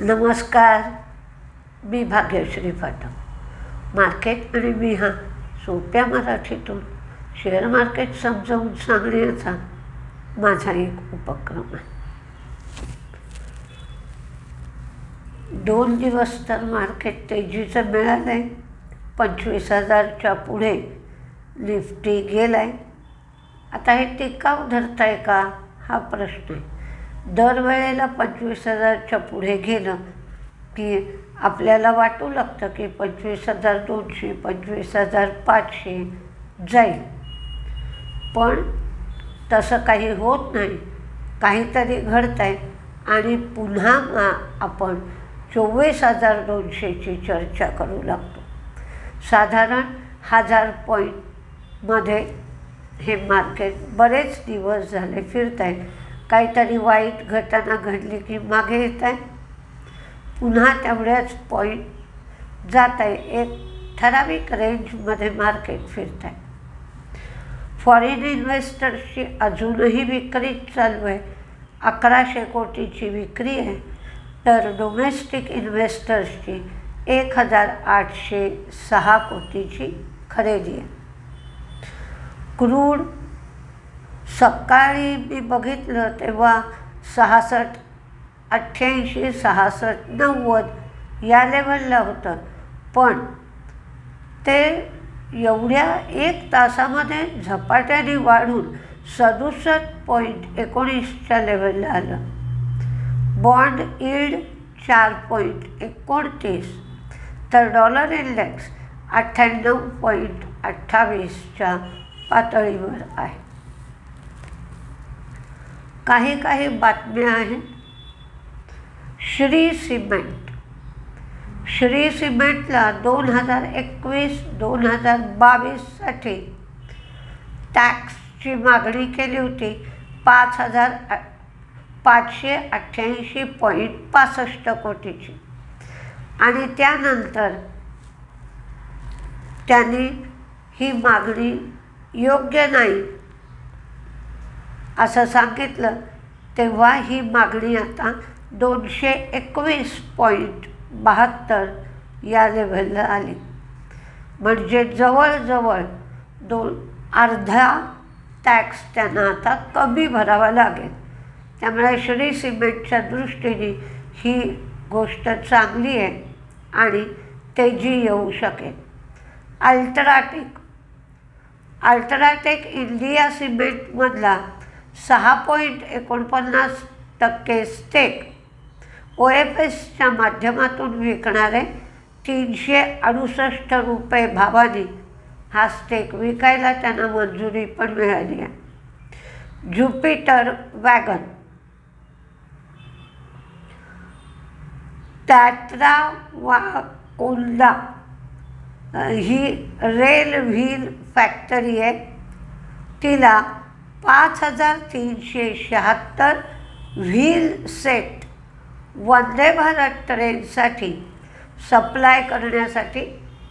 नमस्कार. मी भाग्यश्री पाठक. मार्केट आणि मी हा सोप्या मराठीतून शेअर मार्केट समजावून सांगण्याचा माझा एक उपक्रम आहे. दोन दिवस तर मार्केट तेजीचं मिळालं आहे पंचवीस हजारच्या पुढे निफ्टी गेला आहे आता हे टिकाव धरत आहे का? हा प्रश्न आहे. दरवेळेला पंचवीस हजारच्या पुढे गेलं की आपल्याला वाटू लागतं की पंचवीस हजार दोनशे पंचवीस हजार पाचशे जाईल. पण तसं काही होत नाही. काहीतरी घडत आहे आणि पुन्हा मा आपण चोवीस हजार दोनशेची चर्चा करू लागतो. साधारण हजार पॉईंटमध्ये हे मार्केट बरेच दिवस झाले फिरत आहेत काहीतरी वाईट घटना घडली की मागे येत आहे. पुन्हा तेवढ्याच पॉईंट जात आहे. एक ठराविक रेंजमध्ये मार्केट फिरत आहे. फॉरेन इन्व्हेस्टर्सची अजूनही विक्री चालू आहे. अकराशे कोटीची विक्री आहे. तर डोमेस्टिक इन्व्हेस्टर्सची एक हजार आठशे सहा कोटीची खरेदी आहे. क्रूड सकाळी मी बघितलं तेव्हा सहासष्ट अठ्ठ्याऐंशी सहासष्ट नव्वद या लेवलला होतं. पण ते एवढ्या एक तासामध्ये झपाट्याने वाढून सदुसष्ट पॉईंट एकोणीसच्या लेवलला आलं. बॉन्ड इल्ड चार पॉईंट एकोणतीस तर डॉलर इंडेक्स अठ्ठ्याण्णव पॉईंट अठ्ठावीसच्या पातळीवर आहे. काही काही बातम्या आहेत श्री सिमेंट। श्री सिमेंटला दोन हजार एकवीस दोन हजार बावीससाठी टॅक्सची मागणी केली होती. पाच हजार पाचशे अठ्ठ्याऐंशी पॉईंट पासष्ट कोटीची. आणि त्यानंतर त्यांनी ही मागणी योग्य नाही. असं सांगितलं तेव्हा ही मागणी आता दोनशे एकवीस पॉईंट बहात्तर या लेव्हलला आली. म्हणजे जवळजवळ दोन अर्धा टॅक्स त्यांना आता कमी भरावा लागेल. त्यामुळे श्री सिमेंटच्या दृष्टीने ही गोष्ट चांगली आहे आणि तेजी येऊ शकेल. अल्ट्राटेक अल्ट्राटेक इंडिया सिमेंटमधला सहा पॉईंट एकोणपन्नास टक्के स्टेक ओ एफ एसच्या माध्यमातून विकणारे तीनशे अडुसष्ट रुपये भावानी हा स्टेक विकायला त्यांना मंजुरी पण मिळाली आहे. ज्युपिटर वॅगन टॅट्रा वा कोल्ला ही रेल व्हील फॅक्टरी आहे. तिला पाच हजार तीनशे शहात्तर व्हील सेट वंदे भारत ट्रेनसाठी सप्लाय करण्यासाठी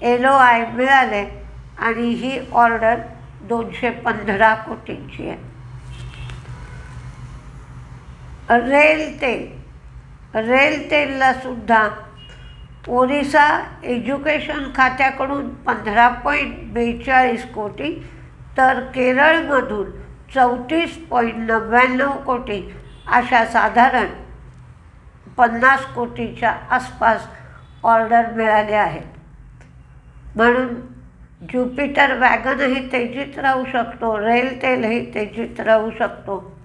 एलो आय मिळाले आणि ही ऑर्डर दोनशे पंधरा कोटींची आहे. रेल तेल. रेल तेलला सुद्धा ओरिसा एज्युकेशन खात्याकडून पंधरा पॉईंट बेचाळीस कोटी तर केरळमधून चौतीस पॉईंट नव्याण्णव कोटी अशा साधारण पन्नास कोटीच्या आसपास ऑर्डर मिळाल्या आहेत. म्हणून ज्युपिटर वॅगनही तेजीत राहू शकतो रेल तेलही तेजीत राहू शकतो.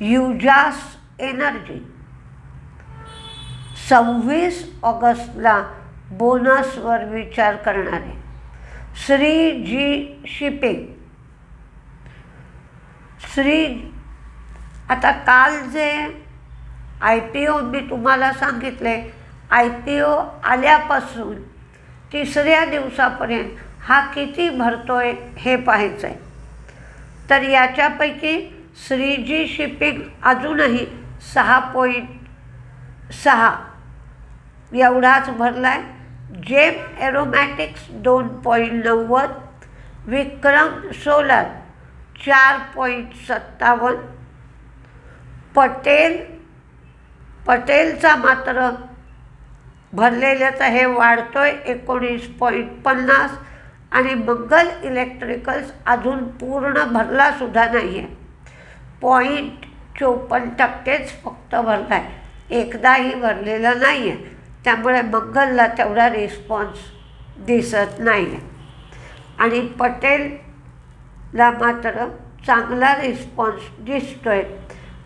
युजास एनर्जी. सव्वीस ऑगस्टला बोनसवर विचार करणारे. श्री जी शिपिंग. श्री आता काल जे आय पी ओ मी तुम्हाला सांगितले आय पी ओ आल्यापासून तिसऱ्या दिवसापर्यंत हा किती भरतोय हे पाहायचं आहे तर याच्यापैकी श्रीजी शिपिंग अजूनही सहा पॉईंट सहा एवढाच भरला आहे जेम एरोमॅटिक्स दोन पॉईंट नव्वद विक्रम सोलर चार पॉईंट सत्तावन्न. पटेल पटेलचा मात्र भरलेल्याचं हे वाढतोय एकोणीस पॉईंट पन्नास आणि मंगल इलेक्ट्रिकल्स अजून पूर्ण भरलासुद्धा नाही आहे पॉईंट चोपन्न टक्केच फक्त भरला आहे एकदाही भरलेला नाही आहे त्यामुळे मंगलला तेवढा रिस्पॉन्स दिसत नाही आहे आणि पटेल ला मात्र चांगला रिस्पॉन्स दिसतो आहे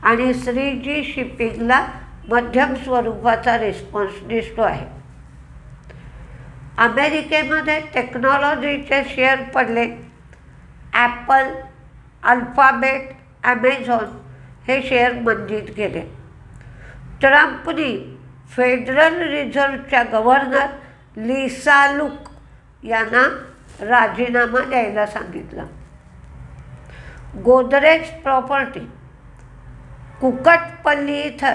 आणि श्रीजी शिपिंगला मध्यम स्वरूपाचा रिस्पॉन्स दिसतो आहे. अमेरिकेमध्ये टेक्नॉलॉजीचे शेअर पडले. ॲपल अल्फाबेट ॲमेझॉन हे शेअर मंदीत गेले. ट्रम्पनी फेडरल रिझर्व्हच्या गव्हर्नर लिसा लुक यांना राजीनामा द्यायला सांगितलं. गोदरेज प्रॉपर्टी. कुकटपल्ली इथं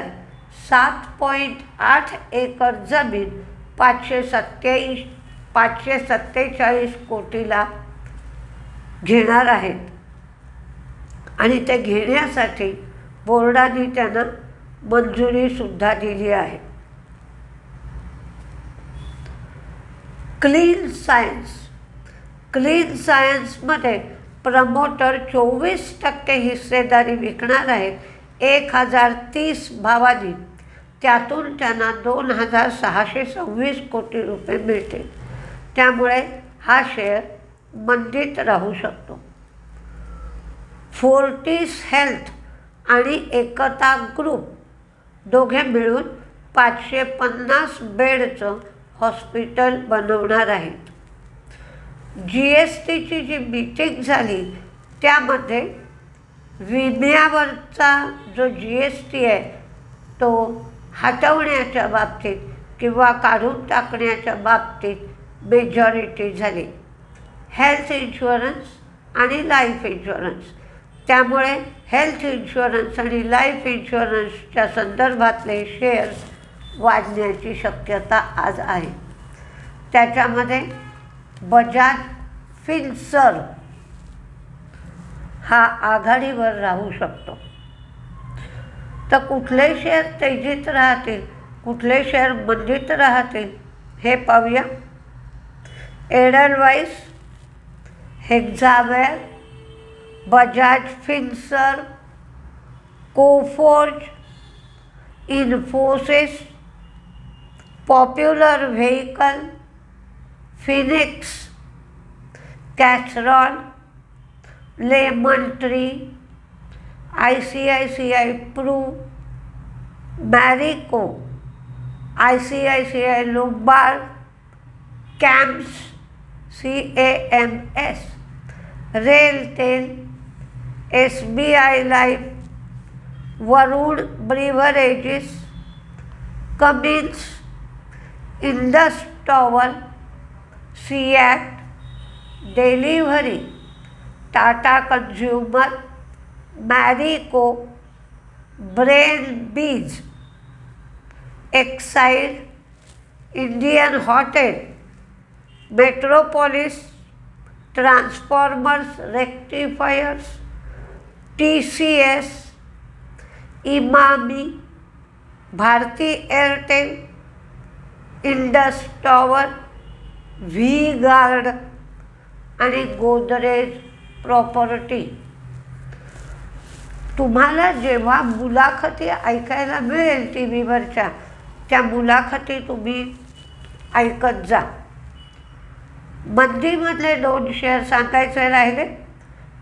सात पॉईंट आठ एकर जमीन पाचशे सत्याऐंशी पाचशे सत्तेचाळीस कोटीला घेणार आहेत. आणि ते घेण्यासाठी बोर्डाने त्यांना मंजुरीसुद्धा दिली आहे. Clean science. क्लीन सायन्समध्ये प्रमोटर चोवीस टक्के हिस्सेदारी विकणार आहेत एक हजार तीस भावाजी त्यातून त्यांना दोन हजार सहाशे सव्वीस कोटी रुपये मिळतील. त्यामुळे हा शेअर मंदीत राहू शकतो. फोर्टिस हेल्थ आणि एकता ग्रुप दोघे मिळून पाचशे पन्नास बेडचं हॉस्पिटल बनवणार आहेत. जी एस टीची जी मीटिंग झाली त्यामध्ये विम्यावरचा जो जी एस टी आहे तो हटवण्याच्या बाबतीत किंवा काढून टाकण्याच्या बाबतीत मेजॉरिटी झाली. हेल्थ इन्शुरन्स आणि लाईफ इन्शुरन्स त्यामुळे हेल्थ इन्शुरन्स आणि लाईफ इन्शुरन्सच्या संदर्भातले शेअर्स वाढण्याची शक्यता आज आहे. त्याच्यामध्ये बजाज फिनसर हा आघाडीवर राहू शकतो. तर कुठले शेअर तेजीत राहतील कुठले शेअर मंदीत राहतील हे पाहूया. Edelweiss Hexaware Bajaj Finserv Coforge Infosys popular vehicle Phoenix Castrol lemon tree I C I C I pru Marico I C I C I Lombard CAMS C A M S RailTel S B I life Varun beverages Cummins Indus tower CEAT Delhivery Tata consumer Marico brain bees Exide Indian hotel Metropolis transformers rectifiers T C S Emami Bharti Airtel Indus tower V guard आणि Godrej property. तुम्हाला जेव्हा मुलाखती ऐकायला मिळेल T व्हीवरच्या त्या मुलाखती तुम्ही ऐकत जा. मंदीमधले दोन शेअर सांगायचे राहिले.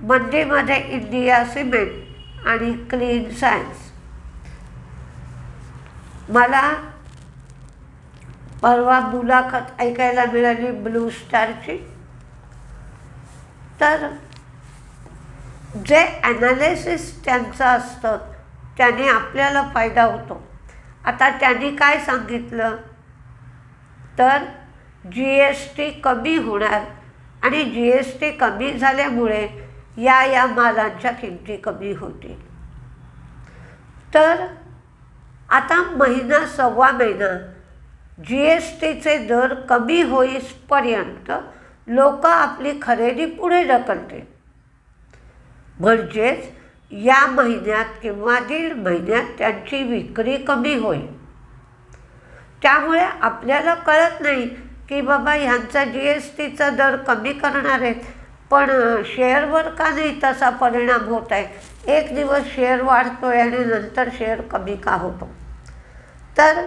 मंदीमध्ये इंडिया सिमेंट आणि क्लीन सायन्स. मला परवा मुलाखत ऐकायला मिळाली ब्लू स्टारची. तर जे ॲनालिसिस त्यांचं असतं त्याने आपल्याला फायदा होतो. आता त्यांनी काय सांगितलं? तर जी एस टी कमी होणार आणि जी एस टी कमी झाल्यामुळे या या मालांच्या किमती कमी होतील. तर आता महिना सव्वा महिना जी एस टीचे दर कमी होईसपर्यंत लोक आपली खरेदी पुढे ढकलते म्हणजेच या महिन्यात किंवा दीड महिन्यात त्यांची विक्री कमी होईल. त्यामुळे आपल्याला कळत नाही की बाबा ह्यांचा जी एस टीचा दर कमी करणार आहेत पण शेअरवर का नाही तसा परिणाम होत आहे? एक दिवस शेअर वाढतो आहे आणि नंतर शेअर कमी का होतो? तर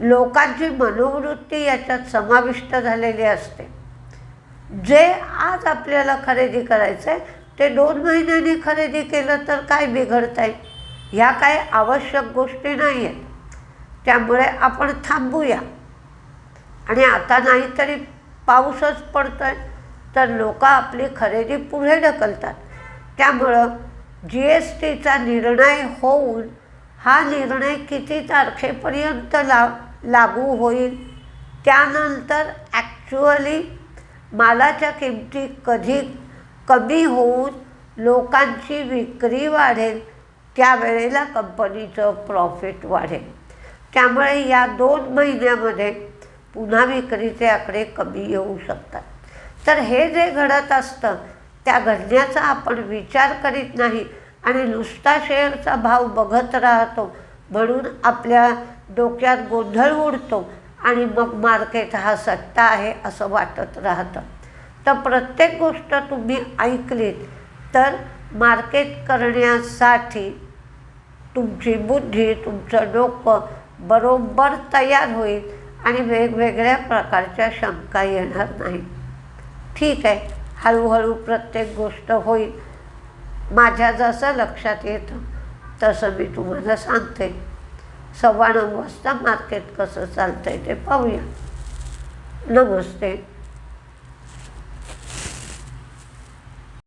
लोकांची मनोवृत्ती याच्यात समाविष्ट झालेली असते. जे आज आपल्याला खरेदी करायचं आहे ते दोन महिन्यांनी खरेदी केलं तर काय बिघडत आहे? ह्या काही आवश्यक गोष्टी नाही आहेत त्यामुळे आपण थांबूया. आणि आता नाहीतरी पाऊसच पडतो आहे तर लोक आपली खरेदी पुढे ढकलतात. त्यामुळं जी एस टीचा निर्णय होऊन हा निर्णय किती तारखेपर्यंत ला लागू होईल? त्यानंतर ॲक्च्युअली मालाच्या किमती कधी कमी होऊन लोकांची विक्री वाढेल त्यावेळेला कंपनीचं प्रॉफिट वाढेल. त्यामुळे या दोन महिन्यामध्ये पुन्हा विक्रीचे आकडे कमी येऊ शकतात. तर हे जे घडत असतं त्या घडण्याचा आपण विचार करीत नाही. आणि नुसता शेअरचा भाव बघत राहतो. म्हणून आपल्या डोक्यात गोंधळ उडतो आणि मग मार्केट हा सट्टा आहे असं वाटत राहतं. तर प्रत्येक गोष्ट तुम्ही ऐकलीत तर मार्केट करण्यासाठी तुमची बुद्धी तुमचं डोकं बरोबर तयार होईल आणि वेगवेगळ्या प्रकारच्या शंका येणार नाही ठीक आहे हळूहळू प्रत्येक गोष्ट होईल. माझ्या जसं लक्षात येतं तसं मी तुम्हाला सांगते. सव्वा नऊ वाजता मार्केट कसं चालतं आहे ते पाहूया. नमस्ते.